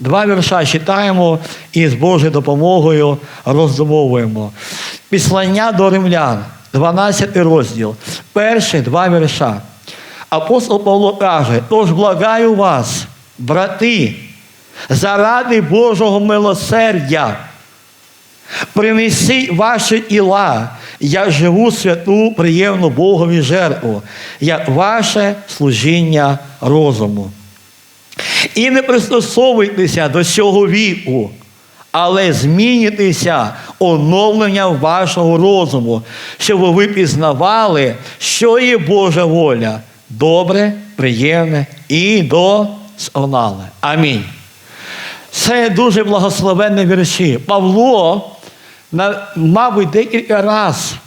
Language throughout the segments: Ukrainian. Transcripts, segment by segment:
Два вірша читаємо і з Божою допомогою роздумовуємо. Післання до римлян, 12 розділ, перші два вірша. Апостол Павло каже, тож благаю вас, брати, заради Божого милосердя, принесіть ваші тіла, я живу святу, приємну Богові жертву, як ваше служіння розуму. І не пристосовуйтеся до цього віку, але змінюйтеся оновленням вашого розуму, щоб ви пізнавали, що є Божа воля, добре, приємне і досконале. Амінь. Це дуже благословенні вірші. Павло, мабуть, декілька разів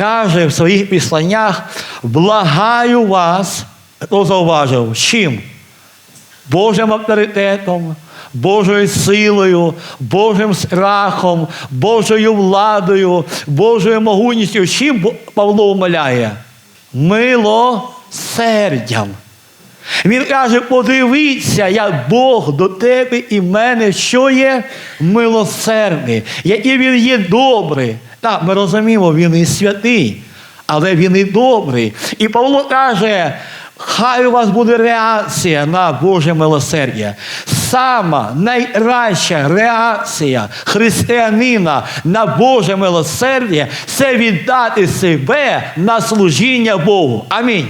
каже в своїх післаннях: благаю вас, хто зауважив, чим? Божим авторитетом, Божою силою, Божим страхом, Божою владою, Божою могутністю. Чим Павло умоляє? Милосердям. Він каже: подивіться, як Бог до тебе і мене, що є милосердний, який він є добрий. Так, ми розуміємо, він і святий, але він і добрий. І Павло каже, хай у вас буде реакція на Боже милосердя. Сама найкраща реакція християнина на Боже милосердя це віддати себе на служіння Богу. Амінь.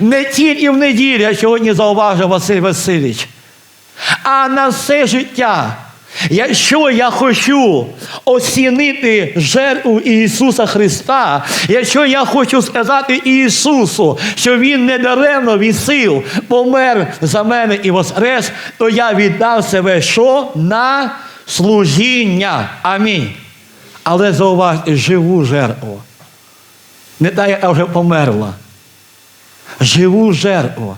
Не тільки в неділю, як сьогодні зауважив Василь Васильович, а на все життя. Якщо я хочу оцінити жертву Ісуса Христа, якщо я хочу сказати Ісусу, що Він недаремно від сил помер за мене і воскрес, то я віддав себе що? На служіння. Амінь. Але зауважте, живу жертву. Не та, яка вже померла живу жертву.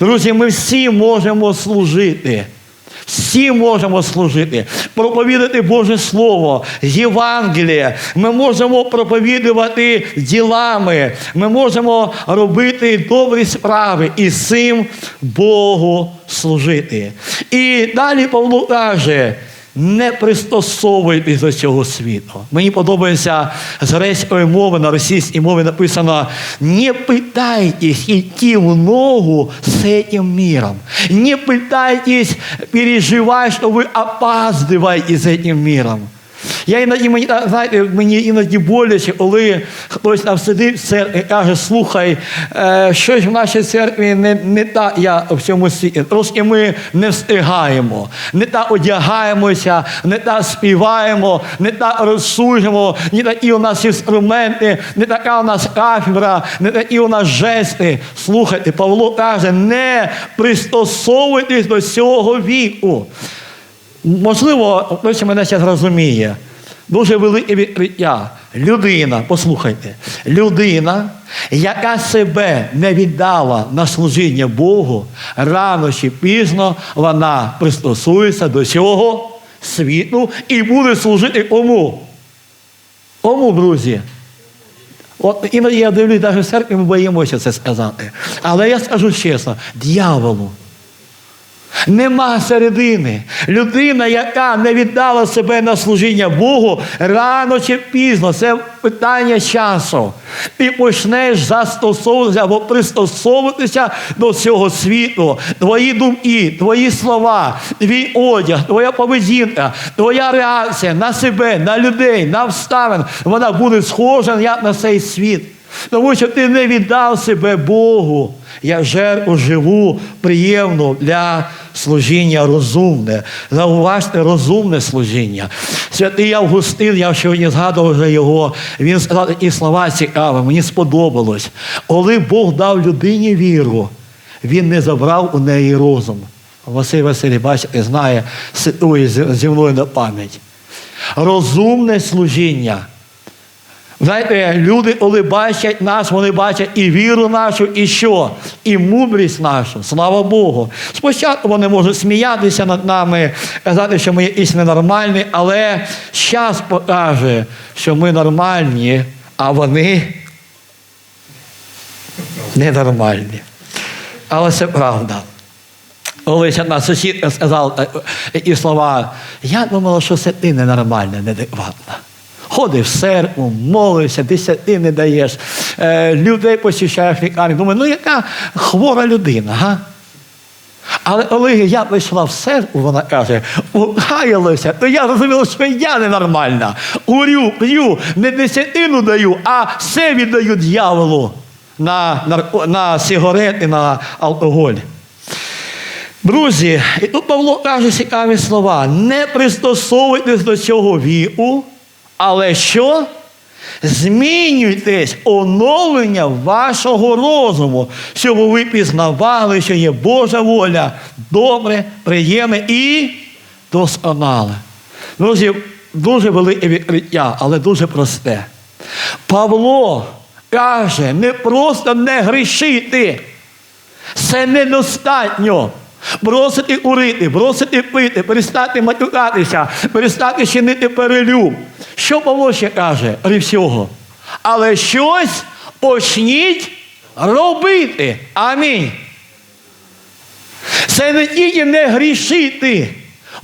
Друзі, ми всі можемо служити. Всі можемо служити, проповідати Боже Слово, Євангеліє. Ми можемо проповідувати ділами, ми можемо робити добрі справи і цим Богу служити. І далі Павло каже, не пристосовуйтесь до цього світу. Мені подобається з грецької мови на російській мові написано: не пытайтесь идти в ногу с этим миром. Не пытайтесь переживать, что вы опаздываете с этим миром. Я іноді мені знаєте, мені іноді боляче, коли хтось там сидить в церкві і каже, слухай, е, щось в нашій церкві не, не так я в цьому світі. Трошки ми не встигаємо, не так одягаємося, не так співаємо, не так розсуджуємо, не такі у нас інструменти, не така у нас кафедра, не такі у нас жести. Слухайте, Павло каже, не пристосовуйтесь до цього віку. Можливо, хтось мене зараз розуміє. Дуже велике відкриття. Людина, послухайте, людина, яка себе не віддала на служіння Богу, рано чи пізно вона пристосується до цього світу і буде служити кому? Кому, друзі? От іноді я дивлюсь, навіть в церкві ми боїмося це сказати. Але я скажу чесно, дьяволу. Нема середини. Людина, яка не віддала себе на служіння Богу, рано чи пізно, це питання часу. Ти почнеш застосовуватися або пристосовуватися до цього світу. Твої думки, твої слова, твій одяг, твоя поведінка, твоя реакція на себе, на людей, на обставин, вона буде схожа як на цей світ. Тому що ти не віддав себе Богу. Я жертву живу, приємну для служіння розумне. Зауважте розумне служіння. Святий Августин, я сьогодні згадував вже його, він сказав такі слова цікаві, мені сподобалось. Коли Бог дав людині віру, він не забрав у неї розум. Василь Василій, бачите, знає, цитує зі зі мною на пам'ять. Розумне служіння. Знаєте, люди, коли бачать нас, вони бачать і віру нашу, і що? І мудрість нашу. Слава Богу. Спочатку вони можуть сміятися над нами, казати, що ми якісь ненормальні, але час покаже, що ми нормальні, а вони ненормальні. Але це правда. Колись одна сусідка сказала е, такі слова, я думала, що це ти ненормальна, неадекватна. Ходиш в церкву, молився, десятини даєш, е, людей посіщаєш лікарні. Думаю, ну яка хвора людина, га? Але коли я прийшла в церкву, вона каже, покаялася, то я зрозуміла, що я ненормальна. Курю, п'ю, не десятину даю, а все віддаю дьяволу на, нарко- на сигарети, на алкоголь. Друзі, і тут Павло каже цікаві слова: не пристосовуйтесь до цього віку, але що? Змінюйтесь оновлення вашого розуму, щоб ви пізнавали, що є Божа воля, добре, приємне і досконале. Друзі, дуже велике відкриття, але дуже просте. Павло каже, не просто не грішити. Це недостатньо. Бросити курити, бросити пити, перестати матюкатися, перестати чинити перелюб. Що Павло каже? При всього. Але щось почніть робити. Амінь. Це не тільки не грішити.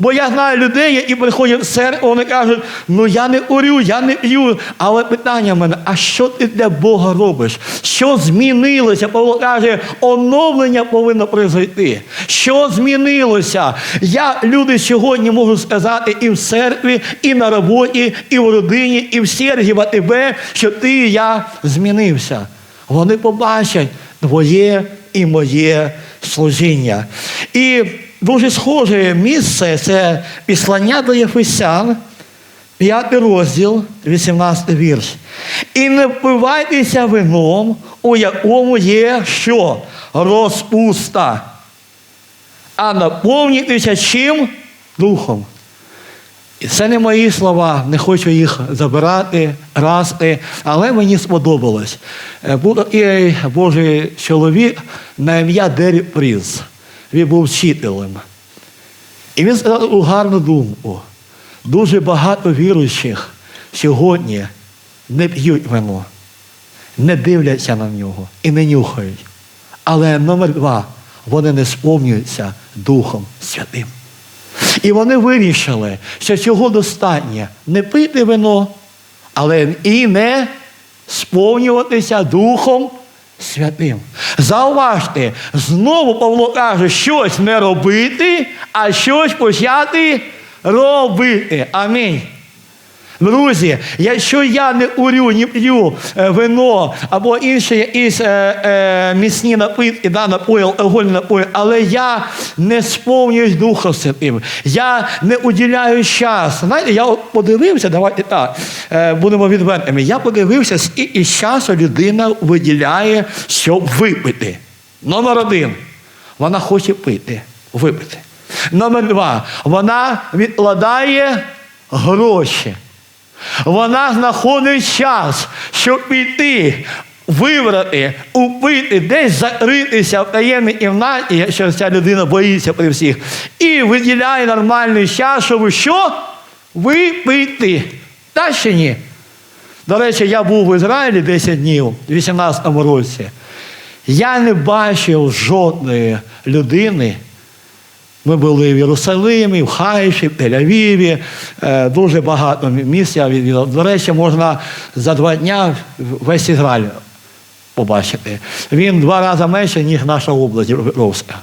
Бо я знаю людей, які приходять в церкву, вони кажуть, ну я не курю, я не п'ю. Але питання в мене, а що ти для Бога робиш? Що змінилося? Павло каже, оновлення повинно прийти. Що змінилося? Я люди сьогодні можу сказати і в церкві, і на роботі, і в родині, і в сергі АТБ, що ти і я змінився. Вони побачать твоє і моє служіння. І дуже схоже місце це післання до Єфесян, 5 розділ, 18 вірш. І не впивайтеся вином, у якому є що? Розпуста. А наповнюйтеся чим? Духом. І це не мої слова, не хочу їх забирати, красти, але мені сподобалось. Е, Був такий Божий чоловік на ім'я Дері Пріз. Він був вчителем. І він сказав гарну думку. Дуже багато віруючих сьогодні не п'ють вино, не дивляться на нього і не нюхають. Але номер два, вони не сповнюються Духом Святим. І вони вирішили, що цього достатньо не пити вино, але і не сповнюватися Духом Святим. Зауважте, знову Павло каже, щось не робити, а щось почати робити. Амінь. Друзі, якщо я не урю, не п'ю е, вино або інші якісь е, е, міцні напитки, да, напої, алкогольні напої, але я не сповнююсь Духом Святим, я не уділяю час. Знаєте, я подивився, давайте так, е, будемо відвертими. Я подивився, скільки часу людина виділяє, щоб випити. Номер один. Вона хоче пити, випити. Номер два. Вона відкладає гроші. Вона знаходить час, щоб піти, вибрати, упити, десь закритися в таємній кімнаті, якщо ця людина боїться при всіх, і виділяє нормальний час, щоб що? Випити. Та ще ні. До речі, я був в Ізраїлі 10 днів у 18-му році. Я не бачив жодної людини. Ми були в Єрусалимі, в Хайфі, в Тель-Авіві, е, дуже багато місць я відвідав. До речі, можна за два дня весь Ізраїль побачити. Він два рази менше, ніж наша область Європейська.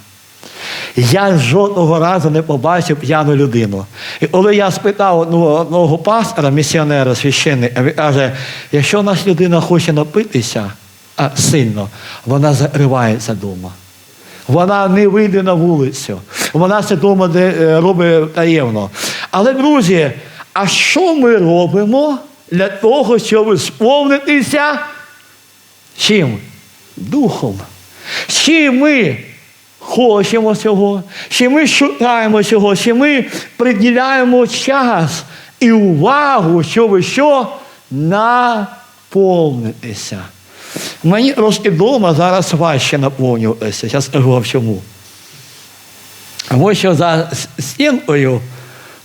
Я жодного разу не побачив п'яну людину. І коли я спитав одного, одного пастора, місіонера, священника, він каже, якщо наша людина хоче напитися а, сильно, вона закривається вдома. Вона не вийде на вулицю. Вона це вдома е, робить таємно. Але, друзі, а що ми робимо для того, щоб сповнитися чим? Духом. Чи ми хочемо цього, чи ми шукаємо цього, чи ми приділяємо час і увагу, щоб що наповнитися. Мені трошки вдома зараз важче наповнюватися. Я скажу вам чому. Тому що за стінкою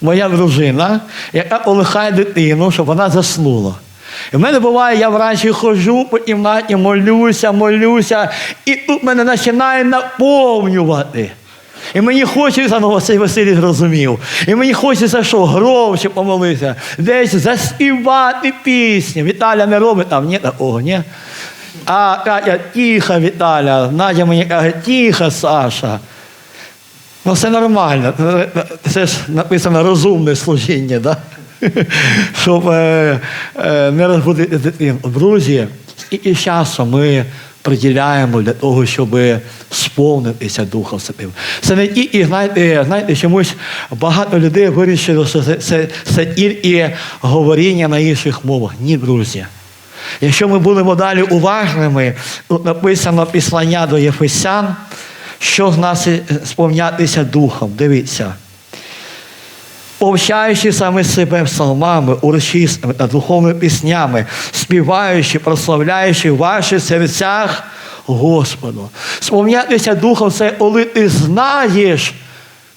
моя дружина, яка полихає дитину, щоб вона заснула. І в мене буває, я вранці ходжу по кімнаті, молюся, молюся, і тут мене починає наповнювати. І мені хочеться, ну Василь Васильович зрозумів. І мені хочеться, що громче помолитися, десь заспівати пісню. Віталя не робить там, ні такого, ні. А Катя, тихо, Віталя. Надя мені каже, тихо, Саша. Ну, все нормально. Це ж написано розумне служіння, да? щоб е, е, не розбудити дитину. Друзі, скільки часу ми приділяємо для того, щоб сповнитися Духом Святим. Це не тільки, знаєте, знаєте, чомусь багато людей вирішили, що це, це, це тільки говоріння на інших мовах. Ні, друзі. Якщо ми будемо далі уважними, тут написано післання до Єфесян, що з нас сповнятися духом. Дивіться. Повчаючи саме себе псалмами, урочистими та духовними піснями, співаючи, прославляючи в ваших серцях Господу. Сповнятися духом це коли ти знаєш,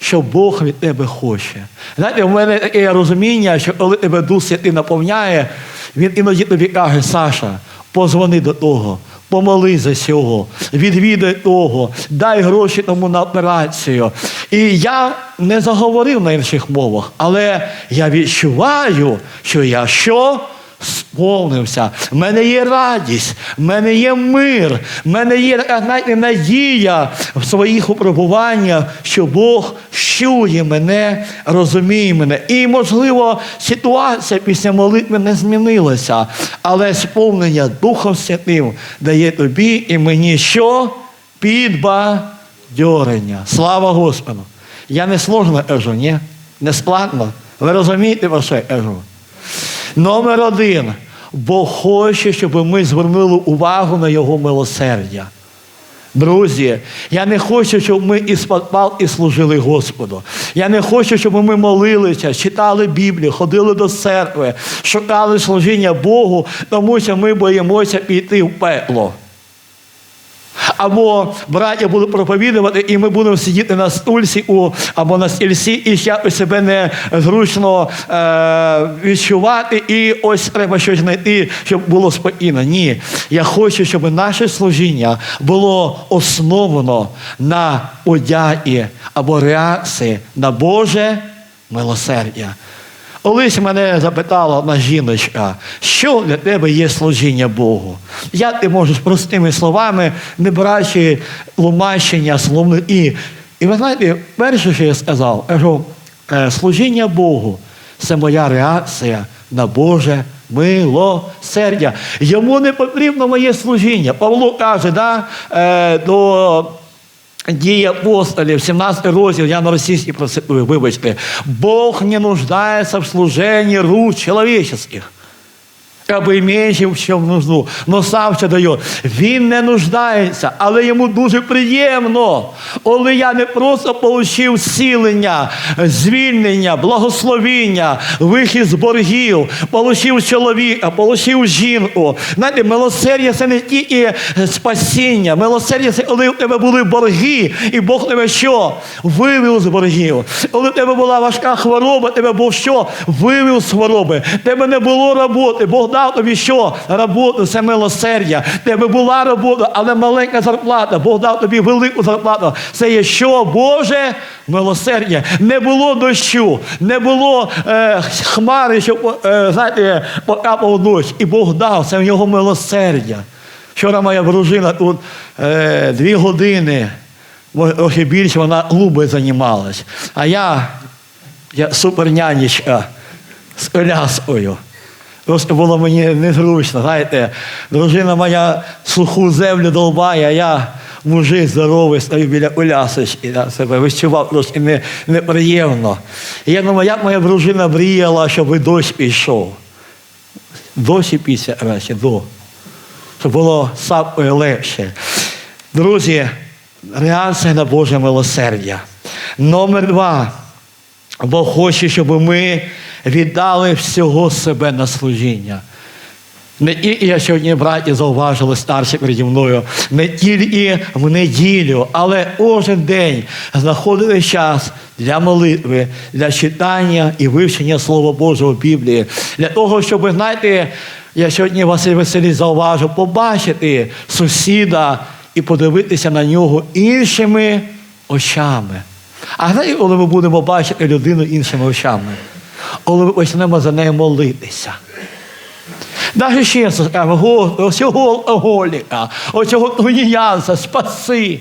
що Бог від тебе хоче. Знаєте, в мене таке розуміння, що коли тебе Дух Святий наповняє, він іноді тобі каже, Саша, позвони до того, помоли за цього, відвідай того, дай гроші тому на операцію. І я не заговорив на інших мовах, але я відчуваю, що я що? Сповнився. В мене є радість, в мене є мир, в мене є така, знаєте, надія в своїх випробуваннях, що Бог чує мене, розуміє мене. І, можливо, ситуація після молитви не змінилася, але сповнення Духом Святим дає тобі і мені що? Підбадьорення. Слава Господу! Я не сложно кажу, ні? Не складно. Ви розумієте, про що я кажу? Номер один. Бог хоче, щоб ми звернули увагу на Його милосердя. Друзі, я не хочу, щоб ми і спадпал і служили Господу. Я не хочу, щоб ми молилися, читали Біблію, ходили до церкви, шукали служіння Богу, тому що ми боїмося піти в пекло. Або браття будуть проповідувати, і ми будемо сидіти на стульці у, або на стільці і якось себе незручно е, відчувати, і ось треба щось знайти, щоб було спокійно. Ні. Я хочу, щоб наше служіння було основано на подяті або реакції на Боже милосердя. Колись мене запитала одна жіночка, що для тебе є служіння Богу? Як ти можеш простими словами, не брачи тлумачення словно і. І ви знаєте, перше, що я сказав, кажу, «Е, служіння Богу це моя реакція на Боже милосердя. Йому не потрібно моє служіння. Павло каже, да, е, до Дії апостолів, 17 розділ, я на російській вибачте. Бог не нуждается в служении рук человеческих. Аби менше в нужду, но сам все дає. Він не нуждається, але йому дуже приємно. Коли я не просто отримав зцілення, звільнення, благословіння, вихід з боргів, отримав чоловіка, отримав жінку. Знаєте, милосердя це не тільки спасіння. Милосердя це коли у тебе були борги, і Бог тебе що? Вивів з боргів. Коли у тебе була важка хвороба, тебе Бог що? Вивів з хвороби. Тебе не було роботи. Бог дав тобі що? Роботу, це милосердя. Тебе була робота, але маленька зарплата. Бог дав тобі велику зарплату. Це є що? Боже милосердя. Не було дощу, не було е, хмари, щоб е, знаєте, покапав дощ. І Бог дав, це в нього милосердя. Вчора моя дружина тут е, дві години, трохи більше, вона клуби займалась. А я, я супернянечка з коляскою. Просто було мені незручно, знаєте, дружина моя суху землю долбає, а я мужик здоровий, стою біля колясочки, я себе відчував трошки не, неприємно. І я думаю, як моя дружина мріяла, щоб дощ пішов. Дощ і після краще, до. Щоб було сапою легше. Друзі, реакція на Боже милосердя. Номер два. Бог хоче, щоб ми віддали всього себе на служіння. Не тільки я сьогодні, браті, зауважили старші переді мною, не тільки в неділю, але кожен день знаходили час для молитви, для читання і вивчення Слова Божого в Біблії. Для того, щоб, знаєте, я сьогодні Василь Василій зауважив, побачити сусіда і подивитися на нього іншими очами. А знаєте, коли ми будемо бачити людину іншими очами, коли ми почнемо за нею молитися. Навіть ще скажемо, Господи, оцього алкоголіка, оцього тунеянця, спаси.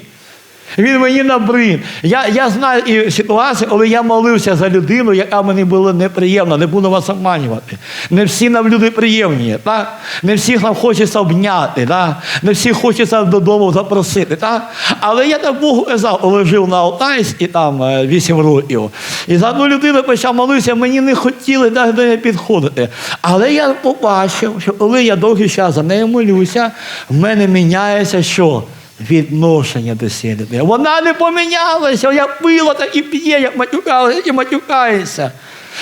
Він мені набрид. Я, я знаю і ситуацію, коли я молився за людину, яка мені була неприємна, не буду вас обманювати. Не всі нам люди приємні, так? не всіх нам хочеться обняти, так? не всіх хочеться додому запросити. Так? Але я так Богу казав, коли на Алтайській там е, 8 років. І за одну людину почав молитися, мені не хотіли навіть до неї підходити. Але я побачив, що коли я довгий час за нею молюся, в мене міняється що? Відношення до цієї людини. Вона не помінялася, як пила, так і п'є, як матюкалася, і матюкається.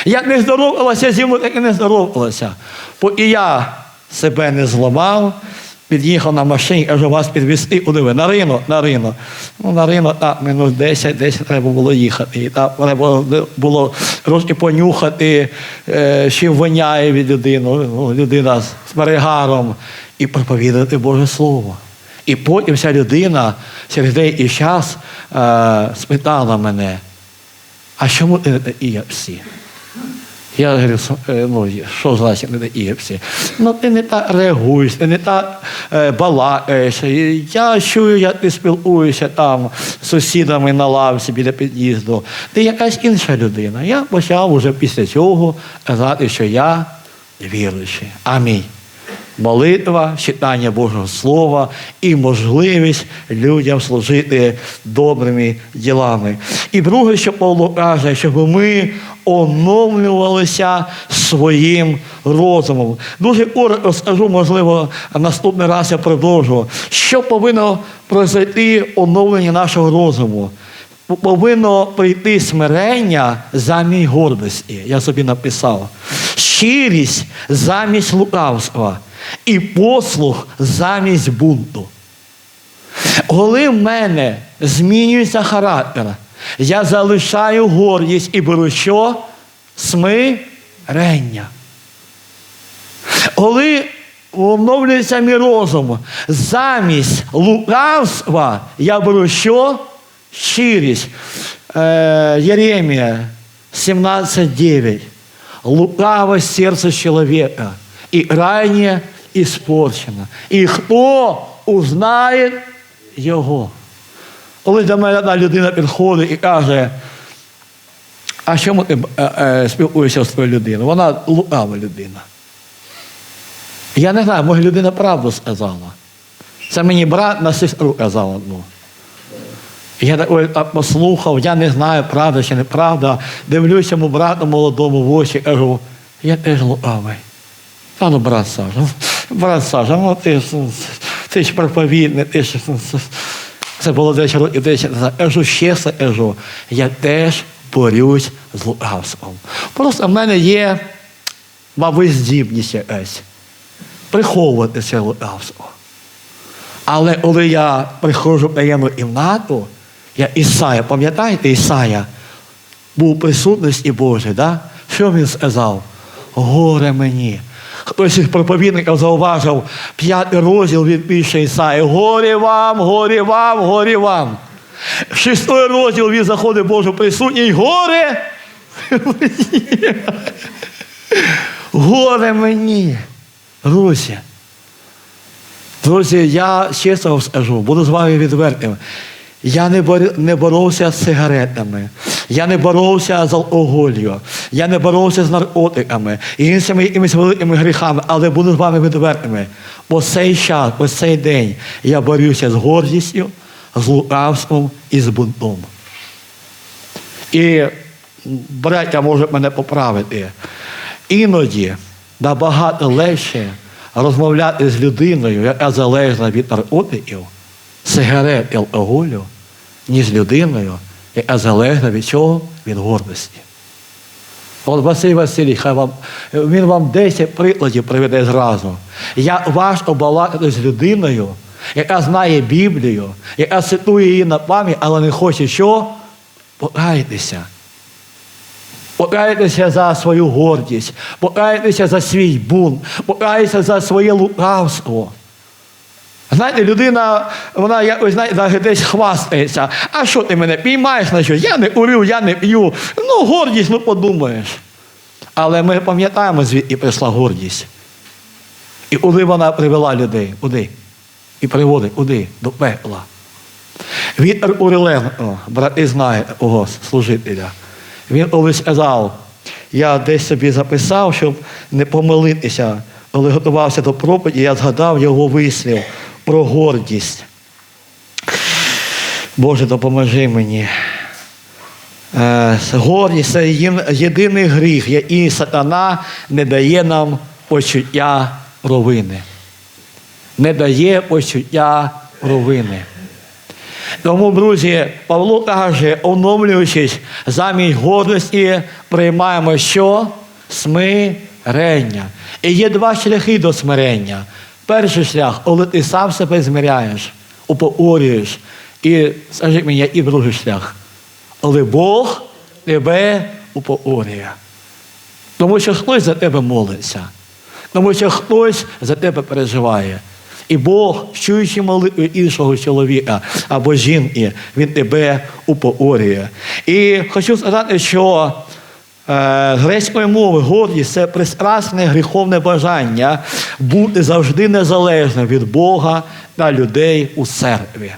Як не здоровалася зі мною, так і не здоровалася. І я себе не зламав, під'їхав на машині, кажу, вас підвезти, куди ви? На ринок, на ринок. Ну, на ринок, так, минут 10, 10 треба було їхати. І так треба було, трошки понюхати, е, чим воняє від людини. Ну, людина з перегаром. І проповідати Боже Слово. І потім ця людина через деякий час е, спитала мене, а чому ти не як? Я говорю, е, ну, що значить не як? Ну, ти не так реагуєш, ти не так е, балакаєш. Я чую, як ти спілкуєшся там з сусідами на лавці біля під'їзду. Ти якась інша людина. Я почав уже після цього казати, що я віруючий. Амінь молитва, читання Божого Слова і можливість людям служити добрими ділами. І друге, що Павло каже, щоб ми оновлювалися своїм розумом. Дуже коротко скажу, можливо, наступний раз я продовжу. Що повинно произойти оновлення нашого розуму? Повинно прийти смирення замість гордості. Я собі написав. Щирість замість лукавства і послух замість бунту. Коли в мене змінюється характер, я залишаю гордість і беру що? Смирення. Коли оновлюється мій розум, замість лукавства я беру що? Щирість. Е, Єремія 17.9. Лукавое сердце человека и крайне испорчено. І хто узнає його? Коли до мене одна людина підходить і каже, а чому ти е, е, спілкуєшся з твоєю людиною? Вона лукава людина. Я не знаю, може людина правду сказала. Це мені брат на сестру казав одну. Я такой так послухав, я не знаю, правда чи неправда. Дивлюся йому брату молодому в очі, кажу, я теж лукавий. Та ну, брат Саша, ну, брат Саша, ну ти, ж, ти ж проповідник, ти ж. це- Це було 10 років 10 назад. Кажу, чесно кажу, я теж борюсь з лукавством. Просто в мене є, мабуть, здібність якась приховувати це лукавство. Але коли я приходжу в таємну кімнату, я Ісая, пам'ятаєте, Ісая був присутності Божій, да? що він сказав? Горе мені. Хтось із проповідників зауважив п'ятий розділ від більше Ісаї. Горі вам, горі вам, горі вам. Шестой розділ він заходить в Божу присутність. Горе. Горе мені. Друзі. Друзі, я чесно вам скажу, буду з вами відвертим. Я не, не боровся з сигаретами, я не боровся з алкоголью, я не боровся з наркотиками і іншими якимись великими гріхами, але буду з вами відвертими. По цей час, по цей день я борюся з гордістю, з лукавством і з бунтом. І браття можуть мене поправити. Іноді набагато легше розмовляти з людиною, яка залежна від наркотиків, сигарет і алкоголю, ніж з людиною, яка залежна від чого? Від гордості. От Василь Васильович, хай вам, він вам 10 прикладів приведе зразу. Як важко балакати з людиною, яка знає Біблію, яка цитує її на пам'ять, але не хоче що? Покайтеся. Покайтеся за свою гордість, покайтеся за свій бунт, покайтеся за своє лукавство. Знаєте, людина, вона якось знаєте, десь хвастається. А що ти мене піймаєш на що? Я не курю, я не п'ю. Ну, гордість, ну подумаєш. Але ми пам'ятаємо, звідки прийшла гордість. І куди вона привела людей? Куди? І приводить куди? До пекла. Вітер Уриленко, брати знають такого служителя. Він колись сказав, я десь собі записав, щоб не помилитися, коли готувався до проповіді, я згадав його вислів про гордість. Боже, допоможи мені. Е, Гордість це єдиний гріх, який сатана не дає нам почуття провини. Не дає почуття провини. Тому, друзі, Павло каже, оновлюючись замість гордості, приймаємо що? Смирення. І є два шляхи до смирення. Перший шлях, коли ти сам себе зміряєш, упокорюєш. І скажи мені, і другий шлях. Коли Бог тебе упокорює. Тому що хтось за тебе молиться, тому що хтось за тебе переживає. І Бог, чуючи молитву іншого чоловіка або жінки, він тебе упокорює. І хочу сказати, що грецької мови гордість це пристрасне гріховне бажання бути завжди незалежним від Бога та людей у церкві.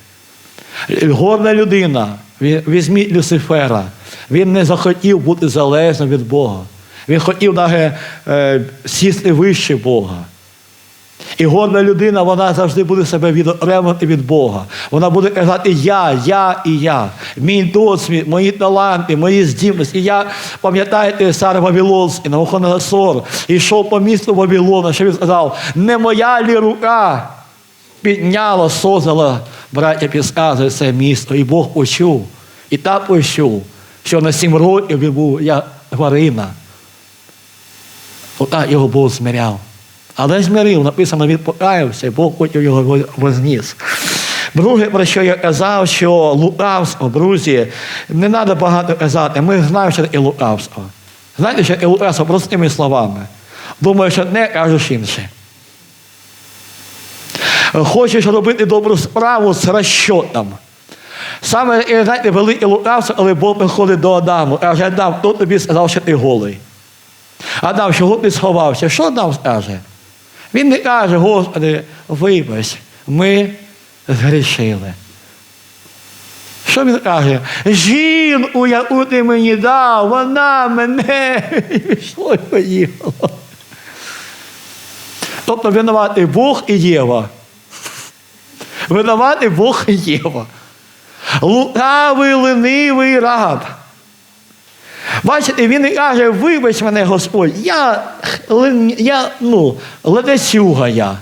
Горда людина, візьміть Люцифера, він не захотів бути залежним від Бога. Він хотів навіть е, сісти вище Бога. І горда людина, вона завжди буде себе відокремити від Бога. Вона буде казати я, я і я. Мій досвід, мої таланти, мої здібності. І я, пам'ятаєте, цар Вавилонський, Навуходоносор, йшов по місту Вавилона, що він сказав, не моя лі рука підняла, создала, браття підказує це місто. І Бог почув. І так почув, що на сім років він був як тварина. Отак його Бог зміряв. Але змірив, написано, він покаявся, Бог потім його возніс. Друге, про що я казав, що лукавство, друзі, не треба багато казати. Ми знаємо, що таке лукавство. Знаєте, що таке лукавство простими словами. Думаєш одне, кажеш інше. Хочеш робити добру справу з розчотом. Саме, е, знаєте, велике лукавство, коли Бог приходить до Адаму, каже, Адам, хто тобі сказав, що ти голий? Адам, чого ти сховався? Що Адам скаже? Він не каже, Господи, вибач, ми згрішили. Що він каже? Жінку, яку ти мені дав, вона мене пішло і поїхало. Тобто винуватий Бог і Єва. Винуватий Бог і Єва. Лукавий, ленивий раб. Бачите, він каже, вибач мене, Господь, я, я ну, ледесюга я.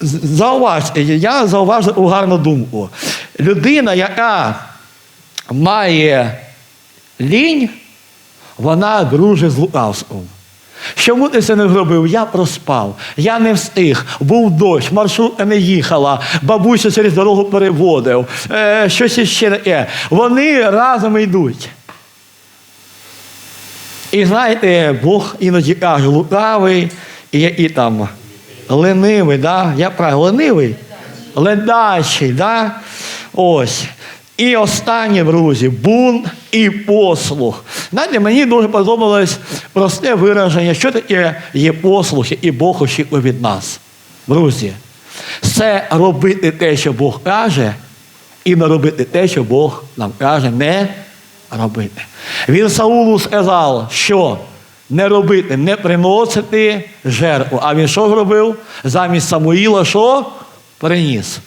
З- Зауважте, я зауважив гарну думку. Людина, яка має лінь, вона дружить з лукавством. Чому ти це не зробив? Я проспав, я не встиг, був дощ, маршрутка не їхала, бабуся через дорогу переводив, е, щось іще таке. Вони разом йдуть. І знаєте, Бог іноді каже, лукавий і, і там ленивий, да? я правильно, ленивий, ледачий, да? ось. І останнє, друзі, бунт і послух. Знаєте, мені дуже подобалось просте вираження, що таке є послухи, і Бог очікує від нас. Друзі, це робити те, що Бог каже, і не робити те, що Бог нам каже, не робити. Він Саулу сказав, що не робити, не приносити жертву. А він що зробив? Замість Самуїла що? Приніс.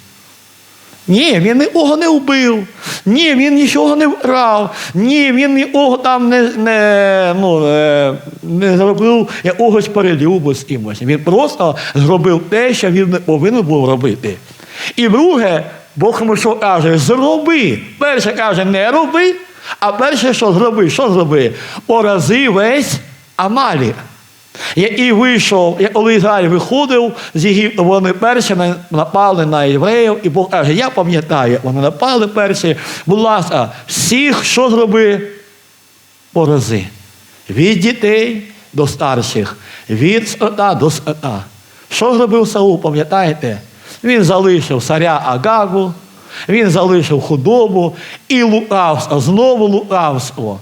Ні, він нікого не вбив. Ні, він нічого не вкрав. Ні, він нікого там не, не, ну, е, не зробив якогось перелюбу з кимось. Він просто зробив те, що він не повинен був робити. І друге, Бог йому що каже? Зроби. Перше каже, не роби, а перше, що зроби, що зроби? Порази весь Амалік. Який вийшов, як коли Ізраїль виходив вони перші напали на євреїв, і Бог каже, я пам'ятаю, вони напали перші, будь ласка, всіх, що зроби, порази. Від дітей до старших, від скота до скота. Що зробив Саул, пам'ятаєте? Він залишив царя Агагу, він залишив худобу і лукавство, знову лукавство.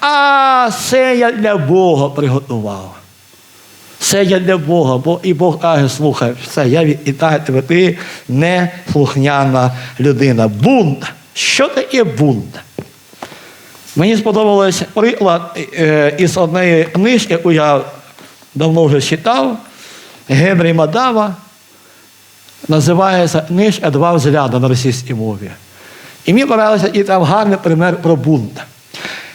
А це я для Бога приготував. Це я для Бога, бо і Бог каже, слухай, все, я відітаю тебе, ти неслухняна людина. Бунт. Що таке бунт? Мені сподобався приклад е, із однієї книжки, яку я давно вже читав, Генрі Мадава. Називається книжка Два взгляди на російській мові. І мені подобається і там гарний пример про бунт.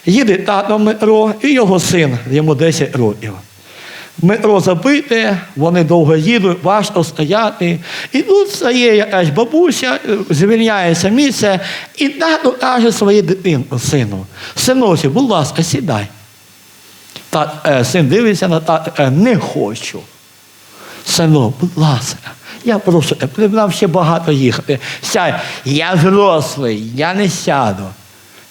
Їде тато в метро і його син, йому 10 років. Метро забите, вони довго їдуть, важко стояти. І тут стає якась бабуся, е, звільняється місце, і тато каже своїй дитині, сину, синосі, будь ласка, сідай. Та, е, син дивиться на тата, каже, не хочу. Синок, будь ласка, я прошу, тебе, нам ще багато їхати. Сядь, я взрослий, я не сяду.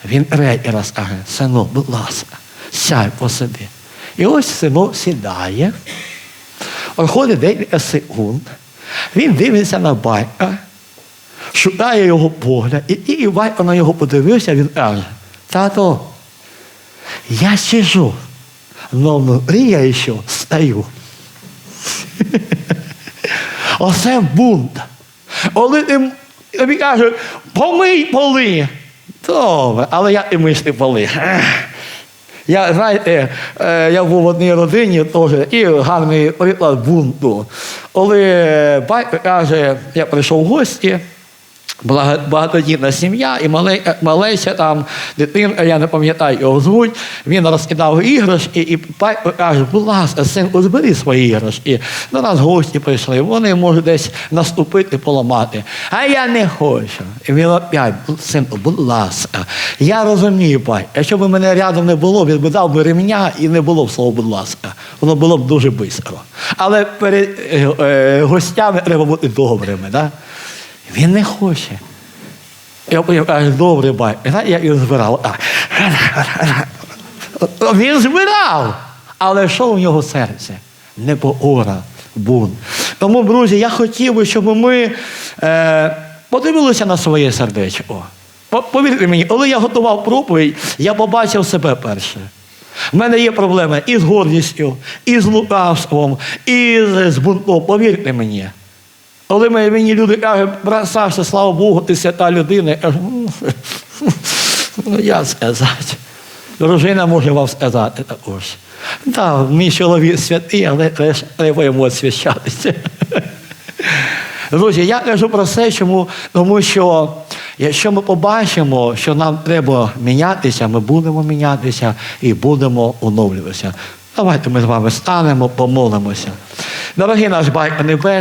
Він третій раз каже, синок, будь ласка, сядь, посиди. І ось синок сідає, проходить декілька секунд, він дивиться на батька, шукає його погляд, і, і батько на його подивився, він каже, тато, я сижу, но внутрі я ще стою. Оце бунт. Коли тобі кажуть, помий поли. Добре, але я і мисти поли. Я, знаєте, е, я був в одній родині теж, і гарний приклад бунту. Коли батько каже, я прийшов в гості, багатодітна сім'я, і мале- малейся там дитинка, я не пам'ятаю його звуть, він розкидав іграшки, і каже, будь ласка, синку, збери свої іграшки. До нас гості прийшли, вони можуть десь наступити, поламати. А я не хочу. І він опять, синку, будь ласка, я розумію, батько, якщо б мене рядом не було, він би дав би ремня і не було б слова, будь ласка. Воно було б дуже швидко. Але перед е, е, гостями треба бути добрими. Да? Він не хоче. Я кажу, добре, бай. Як він збирав. Він збирав. Але що у нього серце? Непокора, бунт. Тому, друзі, я хотів би, щоб ми е, подивилися на своє сердечко. Повірте мені, коли я готував проповідь, я побачив себе перше. У мене є проблеми і з гордістю, і з лукавством, і з бунтом. Повірте мені. Коли мені- люди кажуть, брат Саша, слава Богу, ти свята людина, я кажу, «Ну, ну я сказати. Дружина може вам сказати також. Так, мій чоловік святий, але треба йому освящатися. Друзі, я кажу про це, чому, тому що якщо ми побачимо, що нам треба мінятися, ми будемо мінятися і будемо оновлюватися. Давайте ми з вами станемо, помолимося. Дорогий наш Батько Небесний,